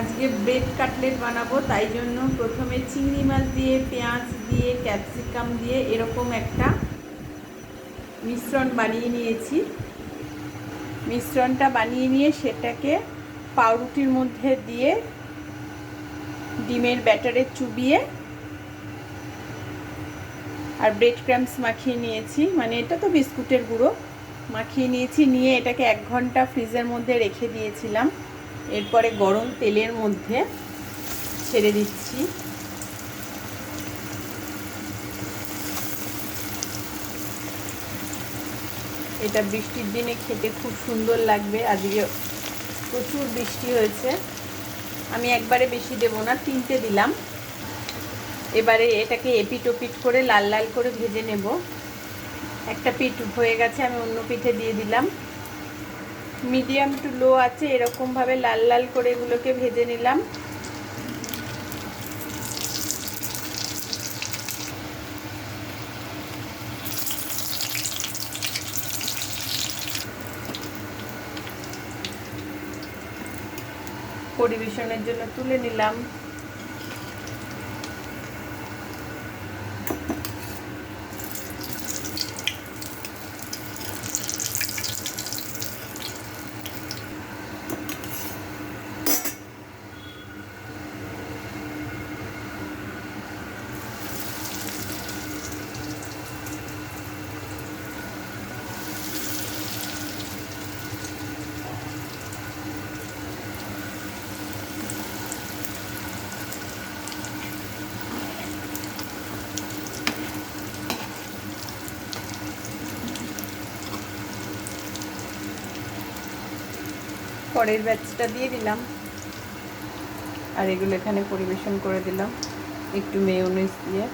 আজকে bread cutlet বানাবো, তাই জন্য প্রথমে চিংড়ি মাছ দিয়ে, পেঁয়াজ দিয়ে, ক্যাপসিকাম দিয়ে এরকম একটা মিশ্রণ বানিয়ে নিয়েছি। মিশ্রণটা বানিয়ে নিয়ে সেটাকে পাউরুটির মধ্যে দিয়ে ডিমের ব্যাটারে চুবিয়ে আর ব্রেড ক্রামস মাখিয়ে নিয়েছি। মানে এটা তো বিস্কুটের গুঁড়ো। মাখিয়ে নিয়েছি, নিয়ে এটাকে এক ঘণ্টা ফ্রিজের মধ্যে রেখে দিয়েছিলাম। এরপরে গরম তেলের মধ্যে ছেড়ে দিচ্ছি। এটা বৃষ্টির দিনে খেতে খুব সুন্দর লাগবে। আজকে প্রচুর বৃষ্টি হয়েছে। আমি একবারে বেশি দেব না, তিনটে দিলাম। এবারে এটাকে এপিট ওপিট করে লাল লাল করে ভেজে নেব। একটা পিঠ হয়ে গেছে, আমি অন্য পিঠে দিয়ে দিলাম। মিডিয়াম টু লো আছে, এরকমভাবে লাল লাল করে এগুলোকে ভেজে নিলাম। পরিবেশনের জন্য তুলে নিলাম। পরের ব্যাচটা দিয়ে দিলাম। আর এগুলো এখানে পরিবেশন করে দিলাম। একটু মেয়োনিজ দিয়ে।